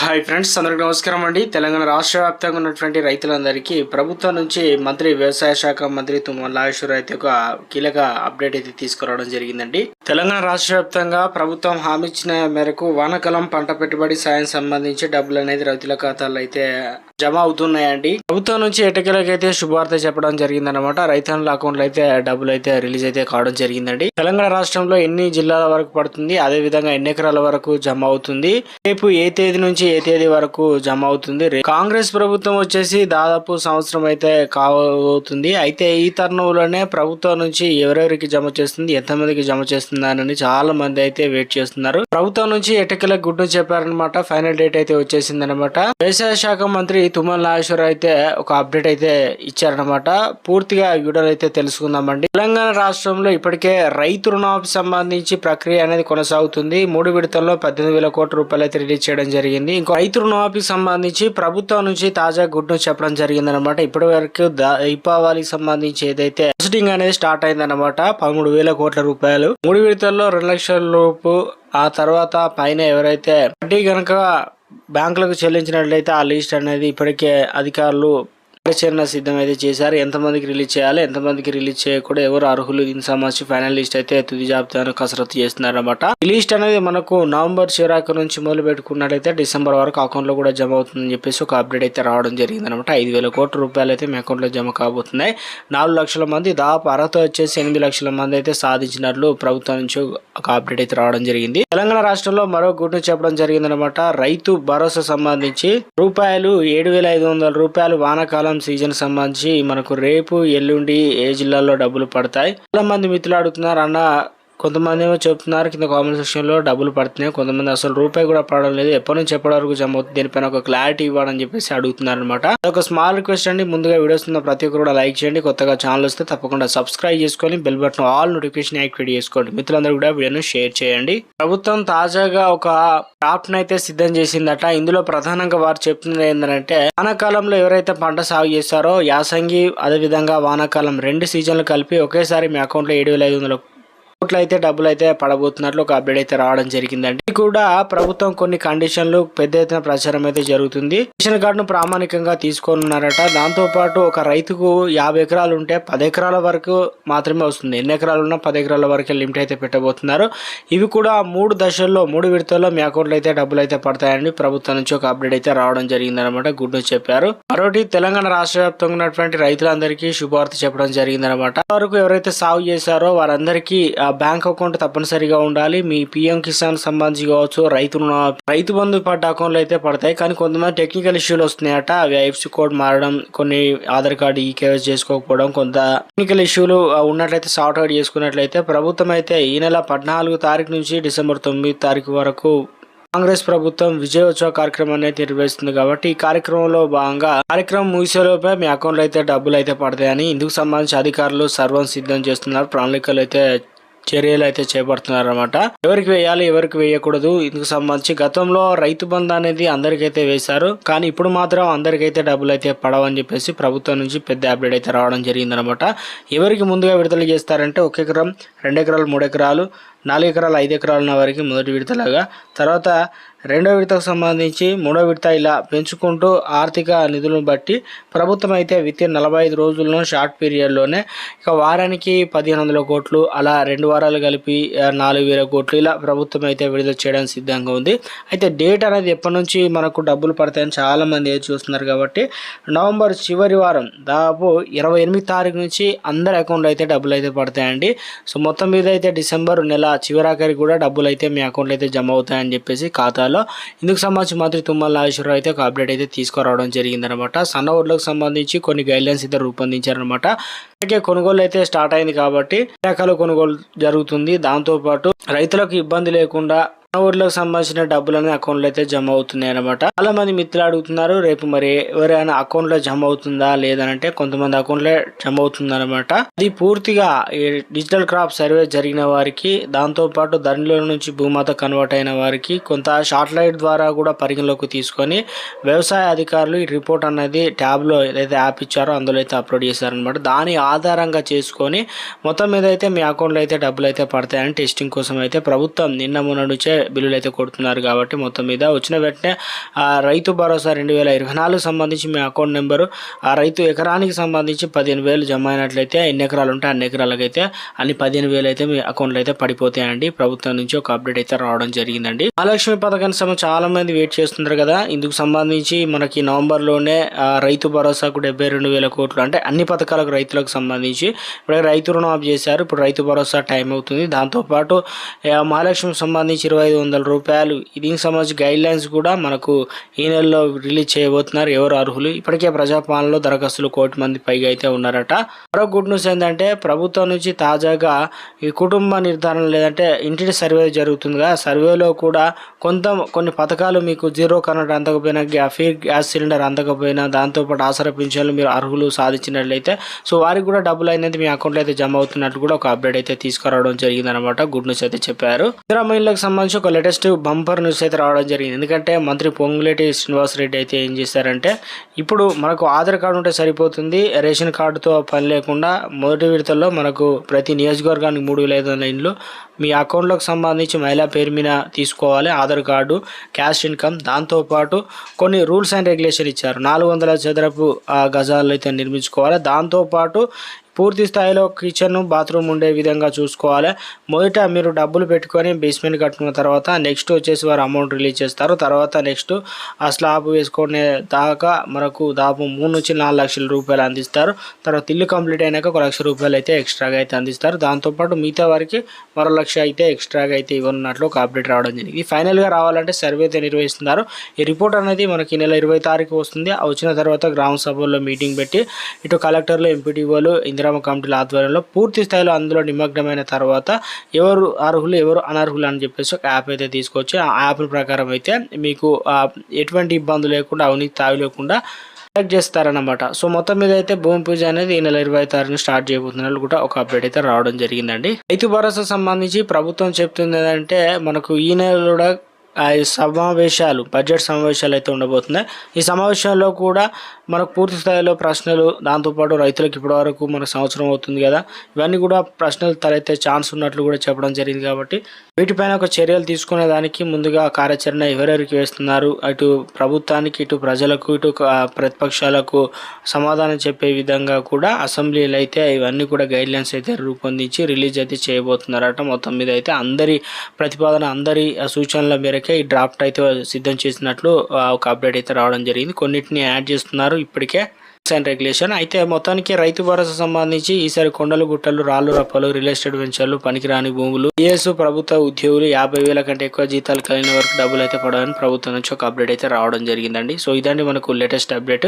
Hi friends అందరికి నమస్కారం అండి. తెలంగాణ రాష్ట్ర వ్యాప్తంగా ఉన్నటువంటి రైతులందరికీ ప్రభుత్వం నుంచి మంత్రి వ్యవసాయ శాఖ మంత్రి తుమ్మల నాగేశ్వర అయితే ఒక కీలక అప్డేట్ అయితే తీసుకురావడం జరిగిందండి. తెలంగాణ రాష్ట్ర వ్యాప్తంగా ప్రభుత్వం హామీ ఇచ్చిన మేరకు వానాకాలం పంట పెట్టుబడి సాయం సంబంధించి డబ్బులు అనేది రైతుల ఖాతాల్లో అయితే జమ అవుతున్నాయండి. ప్రభుత్వం నుంచి ఎటకెలకైతే శుభవార్త చెప్పడం జరిగిందనమాట రైతన్నుల అకౌంట్లో అయితే డబ్బులు అయితే రిలీజ్ అయితే కావడం జరిగిందండి. తెలంగాణ రాష్ట్రంలో ఎన్ని జిల్లాల వరకు పడుతుంది అదే విధంగా ఎన్ని ఎకరాల వరకు జమ అవుతుంది రేపు ఏ తేదీ నుంచి ఏ తేదీ వరకు జమ అవుతుంది. కాంగ్రెస్ ప్రభుత్వం వచ్చేసి దాదాపు సంవత్సరం అయితే కావవుతుంది. అయితే ఈ తరుణంలోనే ప్రభుత్వం నుంచి ఎవరెవరికి జమ చేస్తుంది ఎంతమందికి జమ చేస్తుందని చాలా మంది అయితే వెయిట్ చేస్తున్నారు. ప్రభుత్వం నుంచి ఎటకల గుడ్డు చెప్పారనమాట ఫైనల్ డేట్ అయితే వచ్చేసింది అనమాట వ్యవసాయ శాఖ మంత్రి తుమ్మల నాగేశ్వర అయితే ఒక అప్డేట్ అయితే ఇచ్చారనమాట పూర్తిగా ఈ అయితే తెలుసుకుందామండి. తెలంగాణ రాష్ట్రంలో ఇప్పటికే రైతు రుణాలకు సంబంధించి ప్రక్రియ అనేది కొనసాగుతుంది. మూడు విడతల్లో పద్దెనిమిది వేల కోట్ల రూపాయలు అయితే రిలీజ్ చేయడం జరిగింది. ఇంకో రైతు రుణమాఫీకి సంబంధించి ప్రభుత్వం నుంచి తాజా గుడ్డు చెప్పడం జరిగింది అనమాట ఇప్పటి వరకు దీపావళికి సంబంధించి ఏదైతే ప్రాసెసింగ్ అనేది స్టార్ట్ అయిందన్నమాట పదమూడు వేల కోట్ల రూపాయలు. మూడు విడతల్లో రెండు లక్షల లోపు ఆ తర్వాత పైన ఎవరైతే వడ్డీ గనక బ్యాంకులకు చెల్లించినట్లయితే ఆ లిస్ట్ అనేది ఇప్పటికే అధికారులు కార్యాచరణ సిద్ధం అయితే చేశారు. ఎంతమందికి రిలీజ్ చేయాలి ఎంతమందికి రిలీజ్ చేయకూడదు ఎవరు అర్హులు దీనికి సంబంధించి ఫైనల్ లిస్ట్ అయితే తుది జాబితాను కసరత్తు చేస్తున్నారన్నమాట. ఈ లిస్ట్ అనేది మనకు నవంబర్ చివరాకు నుంచి మొదలు పెట్టుకున్నట్లయితే డిసెంబర్ వరకు అకౌంట్లో కూడా జమ అవుతుందని చెప్పేసి ఒక అప్డేట్ అయితే రావడం జరిగింది అనమాట ఐదు వేల కోట్ల రూపాయలు అయితే మీ అకౌంట్లో జమ కాబోతున్నాయి. నాలుగు లక్షల మంది దాదాపు అర్హత వచ్చేసి ఎనిమిది లక్షల మంది అయితే సాధించినట్లు ప్రభుత్వం నుంచి ఒక అప్డేట్ అయితే రావడం జరిగింది. తెలంగాణ రాష్ట్రంలో మరో గుడ్డు చెప్పడం జరిగిందనమాట రైతు భరోసా సంబంధించి రూపాయలు ఏడు వేల ఐదు వందల రూపాయలు వానాకాలం సీజన్ సంబంధించి మనకు రేపు ఎల్లుండి ఏ జిల్లాలో డబ్బులు పడతాయి? చాలా మంది మిత్రులు అడుగుతున్నారు అన్న కొంతమంది ఏమో చెప్తున్నారు కింద కామెంట్ సెక్షన్లో డబ్బులు పడుతున్నాయి. కొంతమంది అసలు రూపాయి కూడా పడడం లేదు. ఎప్పటి నుంచి ఎప్పటి వరకు జమ అవుతుంది? దీనిపైన ఒక క్లారిటీ ఇవ్వాలని చెప్పేసి అడుగుతున్నారు అనమాట ఒక స్మాల్ రిక్వెస్ట్ అండి. ముందుగా వీడియోస్ ఉన్న ప్రతి ఒక్కరు కూడా లైక్ చేయండి. కొత్తగా ఛానల్ వస్తే తప్పకుండా సబ్స్క్రైబ్ చేసుకొని bell button all notification activate చేసుకోండి. మిత్రులందరూ కూడా వీడియోను షేర్ చేయండి. ప్రభుత్వం తాజాగా ఒక డ్రాఫ్ట్ అయితే సిద్ధం చేసిందట. ఇందులో ప్రధానంగా వారు చెప్తున్నది ఏంటంటే వానాకాలంలో ఎవరైతే పంట సాగు చేస్తారో యాసంగి అదే విధంగా వానాకాలం రెండు సీజన్లు కలిపి ఒకేసారి మీ అకౌంట్లో ఏడు వేల ఐదు వందల కోట్లు అయితే డబ్బులు అయితే పడబోతున్నట్లు ఒక అప్డేట్ అయితే రావడం జరిగిందండి. ఇది కూడా ప్రభుత్వం కొన్ని కండిషన్లు పెద్ద ఎత్తున ప్రచారం అయితే జరుగుతుంది. రేషన్ కార్డును ప్రామాణికంగా తీసుకోనున్నారట. దాంతో పాటు ఒక రైతుకు యాభై ఎకరాలు ఉంటే పది ఎకరాల వరకు మాత్రమే వస్తుంది. ఎన్ని ఎకరాలు ఉన్నా పది ఎకరాల వరకే లిమిట్ అయితే పెట్టబోతున్నారు. ఇవి కూడా మూడు దశల్లో మూడు విడతల్లో మీ అకౌంట్లో అయితే డబ్బులు అయితే పడతాయని ప్రభుత్వం నుంచి ఒక అప్డేట్ అయితే రావడం జరిగిందనమాట గుడ్ న్యూస్ చెప్పారు. మరోటి తెలంగాణ రాష్ట్ర వ్యాప్తంగా ఉన్నటువంటి రైతులందరికీ శుభవార్త చెప్పడం జరిగిందనమాట వరకు ఎవరైతే సాగు చేశారో వారందరికీ బ్యాంక్ అకౌంట్ తప్పనిసరిగా ఉండాలి. మీ పిఎం కిసాన్ సంబంధించి కావచ్చు రైతు రైతు బంధు పడ్డ అకౌంట్లు అయితే పడతాయి. కానీ కొంతమంది టెక్నికల్ ఇష్యూలు వస్తున్నాయట. అవి ఐఎఫ్సి కోడ్ మారడం కొన్ని ఆధార్ కార్డు ఈ కేవైసీ చేసుకోకపోవడం కొంత టెక్నికల్ ఇష్యూలు ఉన్నట్లయితే సార్ట్అవుట్ చేసుకున్నట్లయితే ప్రభుత్వం అయితే ఈ నెల పద్నాలుగు తారీఖు నుంచి డిసెంబర్ తొమ్మిది తారీఖు వరకు కాంగ్రెస్ ప్రభుత్వం విజయోత్సవ కార్యక్రమాన్ని అయితే నిర్వహిస్తుంది కాబట్టి ఈ కార్యక్రమంలో భాగంగా కార్యక్రమం ముగిసేలోపే మీ అకౌంట్లో అయితే డబ్బులు అయితే పడతాయని ఇందుకు సంబంధించి అధికారులు సర్వం సిద్ధం చేస్తున్నారు. ప్రణాళికలు అయితే చర్యలు అయితే చేపడుతున్నారు అనమాట ఎవరికి వేయాలి ఎవరికి వేయకూడదు ఇందుకు సంబంధించి గతంలో రైతు బంధు అనేది అందరికైతే వేశారు. కానీ ఇప్పుడు మాత్రం అందరికైతే డబ్బులు అయితే పడవని చెప్పేసి ప్రభుత్వం నుంచి పెద్ద అప్డేట్ అయితే రావడం జరిగిందనమాట ఎవరికి ముందుగా విడుదల చేస్తారంటే ఒక ఎకరం రెండు ఎకరాలు మూడు ఎకరాలు నాలుగు ఎకరాలు ఐదు ఎకరాలు ఉన్న వారికి మొదటి విడతలాగా. తర్వాత రెండో విడతకు సంబంధించి మూడో విడత ఇలా పెంచుకుంటూ ఆర్థిక నిధులను బట్టి ప్రభుత్వం అయితే విత్ ఇన్ నలభై ఐదు రోజుల్లో షార్ట్ పీరియడ్లోనే ఇక వారానికి పదిహేను వందల కోట్లు అలా రెండు వారాలు కలిపి నాలుగు వేల కోట్లు ఇలా ప్రభుత్వం అయితే విడుదల చేయడానికి సిద్ధంగా ఉంది. అయితే డేట్ అనేది ఎప్పటి నుంచి మనకు డబ్బులు పడతాయని చాలా మంది చూస్తున్నారు కాబట్టి నవంబర్ చివరి వారం దాదాపు ఇరవై ఎనిమిది తారీఖు నుంచి అందరి అకౌంట్లో అయితే డబ్బులు అయితే పడతాయండి. సో మొత్తం మీద అయితే డిసెంబర్ నెల చివరాఖరికి కూడా డబ్బులు అయితే మీ అకౌంట్లో అయితే జమ అవుతాయని చెప్పేసి ఖాతాలో ఇందుకు సంబంధించి మంత్రి తుమ్మల నాగేశ్వరరావు అయితే ఒక అప్డేట్ అయితే తీసుకురావడం జరిగిందనమాట. సన్న ఓట్లకు సంబంధించి కొన్ని గైడ్లైన్స్ అయితే రూపొందించారనమాట. ఇప్పటికే కొనుగోలు అయితే స్టార్ట్ అయింది కాబట్టి రకాల కొనుగోలు జరుగుతుంది. దాంతోపాటు రైతులకు ఇబ్బంది లేకుండా మన ఊర్లకు సంబంధించిన డబ్బులని అకౌంట్లో అయితే జమ అవుతున్నాయి అనమాట చాలా మంది మిత్రులు అడుగుతున్నారు రేపు మరి ఎవరైనా అకౌంట్లో జమ అవుతుందా లేదనంటే కొంతమంది అకౌంట్లో జమ అవుతుంది అనమాట అది పూర్తిగా ఈ డిజిటల్ క్రాప్ సర్వే జరిగిన వారికి దాంతో పాటు ధరలో నుంచి భూమాత కన్వర్ట్ అయిన వారికి కొంత శాటిలైట్ ద్వారా కూడా పరిగణలోకి తీసుకొని వ్యవసాయ అధికారులు ఈ రిపోర్ట్ అనేది ట్యాబ్లో ఏదైతే యాప్ ఇచ్చారో అందులో అయితే అప్లోడ్ చేశారనమాట దాని ఆధారంగా చేసుకొని మొత్తం మీద అయితే మీ అకౌంట్లో అయితే డబ్బులు అయితే పడతాయని టెస్టింగ్ కోసం అయితే ప్రభుత్వం నిన్న మొన్న నుంచే బిల్లులు అయితే కొడుతున్నారు కాబట్టి మొత్తం మీద వచ్చిన వెంటనే ఆ రైతు భరోసా రెండు వేల ఇరవై నాలుగు సంబంధించి మీ అకౌంట్ నెంబరు ఆ రైతు ఎకరానికి సంబంధించి పదిహేను వేలు జమ అయినట్లయితే ఎన్ని ఎకరాలు ఉంటే అన్ని ఎకరాలకైతే అన్ని పదిహేను వేలు అయితే మీ అకౌంట్లో అయితే పడిపోతాయండి. ప్రభుత్వం నుంచి ఒక అప్డేట్ అయితే రావడం జరిగిందండి. మహాలక్ష్మి పథకానికి సంబంధించి చాలా మంది వెయిట్ చేస్తున్నారు కదా. ఇందుకు సంబంధించి మనకి నవంబర్లోనే రైతు భరోసాకు డెబ్బై రెండు వేల కోట్లు అంటే అన్ని పథకాలకు రైతులకు సంబంధించి ఇప్పుడు రైతు రుణం ఆఫ్ చేశారు. ఇప్పుడు రైతు భరోసా టైం అవుతుంది. దాంతోపాటు మహాలక్ష్మికి సంబంధించి ఇరవై ఐదు వందల రూపాయలు. దీనికి సంబంధించి గైడ్ లైన్స్ కూడా మనకు ఈ నెలలో రిలీజ్ చేయబోతున్నారు. ఎవరు అర్హులు? ఇప్పటికే ప్రజాపాలనలో దరఖాస్తులు కోటి మంది పైగా అయితే ఉన్నారట. మరో గుడ్ న్యూస్ ఏంటంటే ప్రభుత్వం నుంచి తాజాగా ఈ కుటుంబ నిర్ధారణ లేదంటే ఇంటిని సర్వే జరుగుతుంది కదా. సర్వేలో కూడా కొంత కొన్ని పథకాలు మీకు జీరో కరెంట్ అందకపోయినా గ్యాస్ ఫ్రీ గ్యాస్ సిలిండర్ అందకపోయినా దాంతోపాటు ఆసరా పింఛన్లు మీరు అర్హులు సాధించినట్లయితే సో వారికి కూడా డబ్బులు అనేది మీ అకౌంట్లో అయితే జమ అవుతున్నట్టు కూడా ఒక అప్డేట్ అయితే తీసుకురావడం జరిగిందనమాట గుడ్ న్యూస్ అయితే చెప్పారు. ఇందిరా మహిళలకు సంబంధించి ఒక లేటెస్ట్ బంపర్ న్యూస్ అయితే రావడం జరిగింది. ఎందుకంటే మంత్రి పొంగులేటి శ్రీనివాస్ రెడ్డి అయితే ఏం చేశారంటే ఇప్పుడు మనకు ఆధార్ కార్డు ఉంటే సరిపోతుంది రేషన్ కార్డుతో పని లేకుండా మొదటి విడతల్లో మనకు ప్రతి నియోజకవర్గానికి మూడు వేల ఐదు వందల ఇండ్లు మీ అకౌంట్లోకి సంబంధించి మహిళా పేరు మీద తీసుకోవాలి ఆధార్ కార్డు క్యాష్ ఇన్కమ్ దాంతోపాటు కొన్ని రూల్స్ అండ్ రెగ్యులేషన్ ఇచ్చారు. నాలుగు వందల చదరపు ఆ, గజాలు అయితే నిర్మించుకోవాలి. దాంతోపాటు పూర్తి స్థాయిలో కిచెన్ బాత్రూమ్ ఉండే విధంగా చూసుకోవాలి. మొదట మీరు డబ్బులు పెట్టుకొని బేస్మెంట్ కట్టుకున్న తర్వాత నెక్స్ట్ వచ్చేసి వారు అమౌంట్ రిలీజ్ చేస్తారు. తర్వాత నెక్స్ట్ ఆ స్లాబ్ వేసుకునే దాకా మనకు దాదాపు మూడు నుంచి నాలుగు లక్షల రూపాయలు అందిస్తారు. తర్వాత ఇల్లు కంప్లీట్ అయినాక ఒక లక్ష రూపాయలు అయితే ఎక్స్ట్రాగా అయితే అందిస్తారు. దాంతోపాటు మిగతా వారికి మరో లక్ష అయితే ఎక్స్ట్రాగా అయితే ఇవ్వనున్నట్లు ఒక అప్డేట్ రావడం జరిగింది. ఫైనల్గా రావాలంటే సర్వే అయితే నిర్వహిస్తున్నారు. ఈ రిపోర్ట్ అనేది మనకి ఈ నెల ఇరవై తారీఖు వస్తుంది. వచ్చిన తర్వాత గ్రామ సభల్లో మీటింగ్ పెట్టి ఇటు కలెక్టర్లు ఎంపీటీఓలు ఇందిరామ కమిటీల ఆధ్వర్యంలో పూర్తి స్థాయిలో అందులో నిమగ్నమైన తర్వాత ఎవరు అర్హులు ఎవరు అనర్హులు అని చెప్పేసి ఒక యాప్ అయితే తీసుకొచ్చి ఆ యాప్ ప్రకారం అయితే మీకు ఎటువంటి ఇబ్బంది లేకుండా అవినీతి తావి లేకుండా సెలెక్ట్ చేస్తారన్నమాట. సో మొత్తం మీద అయితే భూమి పూజ అనేది ఈ నెల ఇరవై తారీఖున స్టార్ట్ చేయబోతున్నట్లు కూడా ఒక అప్డేట్ అయితే రావడం జరిగిందండి. రైతు భరోసా సంబంధించి ప్రభుత్వం చెప్తుంది ఏంటంటే మనకు ఈ నెల కూడా సమావేశాలు బడ్జెట్ సమావేశాలు అయితే ఉండబోతున్నాయి. ఈ సమావేశాల్లో కూడా మనకు పూర్తి స్థాయిలో ప్రశ్నలు దాంతోపాటు రైతులకు ఇప్పటివరకు మనకు సంవత్సరం అవుతుంది కదా. ఇవన్నీ కూడా ప్రశ్నలు తలెత్తే ఛాన్స్ ఉన్నట్లు కూడా చెప్పడం జరిగింది కాబట్టి వీటిపైన ఒక చర్యలు తీసుకునే దానికి ముందుగా కార్యాచరణ ఎవరెవరికి వేస్తున్నారు అటు ప్రభుత్వానికి ఇటు ప్రజలకు ఇటు ప్రతిపక్షాలకు సమాధానం చెప్పే విధంగా కూడా అసెంబ్లీలు అయితే ఇవన్నీ కూడా గైడ్లైన్స్ అయితే రూపొందించి రిలీజ్ అయితే చేయబోతున్నారట. మొత్తం మీద అయితే అందరి ప్రతిపాదన అందరి ఆ, సూచనల మేరకు ఈ డ్రాఫ్ట్ అయితే సిద్ధం చేసినట్లు ఒక అప్డేట్ అయితే రావడం జరిగింది. కొన్నిటిని యాడ్ చేస్తున్నారు ఇప్పటికే అండ్ రెగ్యులేషన్ అయితే మొత్తానికి రైతు భరోసా సంబంధించి ఈసారి కొండలు గుట్టలు రాళ్ళు రప్పలు రియల్ ఎస్టేట్ వెంచర్లు పనికిరాని భూములు ఈఎస్ ప్రభుత్వ ఉద్యోగులు యాభై వేల కంటే ఎక్కువ జీతాలు కలిగిన వరకు డబ్బులు అయితే పడవని ప్రభుత్వం నుంచి ఒక అప్డేట్ అయితే రావడం జరిగిందండి. సో ఇదండి మనకు లేటెస్ట్ అప్డేట్